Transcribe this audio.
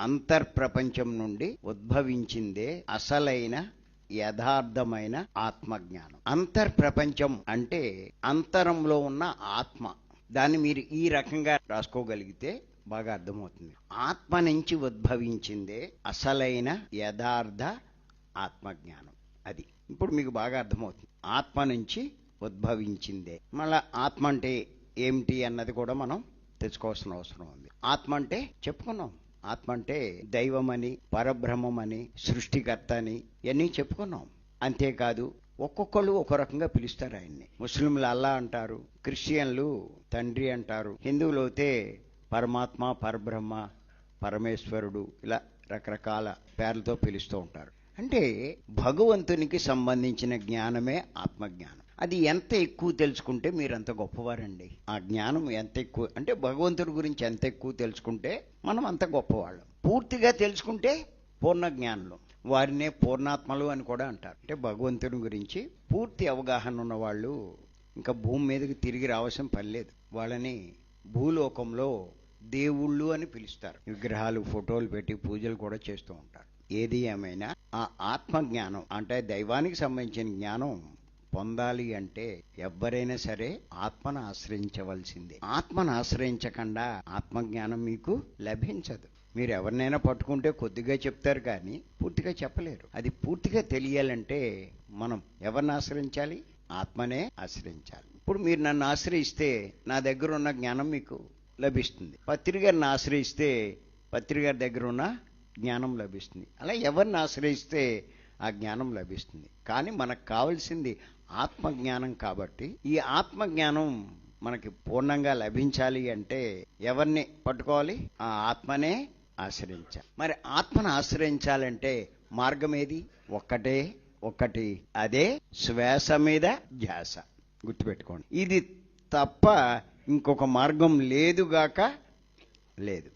అంతర్ప్రపంచం నుండి ఉద్భవించిందే అసలైన యథార్థమైన ఆత్మజ్ఞానం. అంతర్ప్రపంచం అంటే అంతరంలో ఉన్న ఆత్మ. దాన్ని మీరు ఈ రకంగా రాసుకోగలిగితే బాగా అర్థమవుతుంది. ఆత్మ నుంచి ఉద్భవించిందే అసలైన యథార్థ ఆత్మజ్ఞానం. అది ఇప్పుడు మీకు బాగా అర్థమవుతుంది. ఆత్మ నుంచి ఉద్భవించిందే. మళ్ళా ఆత్మ అంటే ఏమిటి అన్నది కూడా మనం తెచ్చుకోవాల్సిన అవసరం ఉంది. ఆత్మ అంటే చెప్పుకున్నాం. ఆత్మ అంటే దైవమని పరబ్రహ్మమని సృష్టికర్త అని ఇవన్నీ చెప్పుకున్నాం. అంతేకాదు ఒక్కొక్కళ్ళు ఒక రకంగా పిలుస్తారు ఆయన్ని. ముస్లింలు అల్లా అంటారు క్రిస్టియన్లు తండ్రి అంటారు హిందువులు అయితే పరమాత్మ పరబ్రహ్మ పరమేశ్వరుడు ఇలా రకరకాల పేర్లతో పిలుస్తూ ఉంటారు. అంటే భగవంతునికి సంబంధించిన జ్ఞానమే ఆత్మజ్ఞానం. అది ఎంత ఎక్కువ తెలుసుకుంటే మీరు అంత గొప్పవారండి. ఆ జ్ఞానం ఎంత ఎక్కువ అంటే భగవంతుడి గురించి ఎంత ఎక్కువ తెలుసుకుంటే మనం అంత గొప్పవాళ్ళం. పూర్తిగా తెలుసుకుంటే పూర్ణ జ్ఞానులు. వారినే పూర్ణాత్మలు అని కూడా అంటారు. అంటే భగవంతుని గురించి పూర్తి అవగాహన ఉన్న వాళ్ళు ఇంకా భూమి మీదకి తిరిగి రావాల్సిన పని లేదు. వాళ్ళని భూలోకంలో దేవుళ్ళు అని పిలుస్తారు. విగ్రహాలు ఫోటోలు పెట్టి పూజలు కూడా చేస్తూ ఉంటారు. ఏది ఏమైనా ఆ ఆత్మ జ్ఞానం అంటే దైవానికి సంబంధించిన జ్ఞానం పొందాలి అంటే ఎవ్వరైనా సరే ఆత్మను ఆశ్రయించవలసిందే. ఆత్మను ఆశ్రయించకుండా ఆత్మజ్ఞానం మీకు లభించదు. మీరు ఎవరినైనా పట్టుకుంటే కొద్దిగా చెప్తారు కానీ పూర్తిగా చెప్పలేరు. అది పూర్తిగా తెలియాలంటే మనం ఎవరిని ఆశ్రయించాలి? ఆత్మనే ఆశ్రయించాలి. ఇప్పుడు మీరు నన్ను ఆశ్రయిస్తే నా దగ్గర ఉన్న జ్ఞానం మీకు లభిస్తుంది. పత్రిగారిని ఆశ్రయిస్తే పత్రిక దగ్గర ఉన్న జ్ఞానం లభిస్తుంది. అలా ఎవరిని ఆశ్రయిస్తే ఆ జ్ఞానం లభిస్తుంది. కానీ మనకు కావాల్సింది ఆత్మజ్ఞానం కాబట్టి ఈ ఆత్మజ్ఞానం మనకి పూర్ణంగా లభించాలి అంటే ఎవరిని పట్టుకోవాలి? ఆ ఆత్మనే ఆశ్రయించాలి. మరి ఆత్మను ఆశ్రయించాలంటే మార్గం ఏది? ఒక్కటే ఒక్కటి అదే శ్వాస మీద ధ్యాస. గుర్తుపెట్టుకోండి. ఇది తప్ప ఇంకొక మార్గం లేదుగాక లేదు.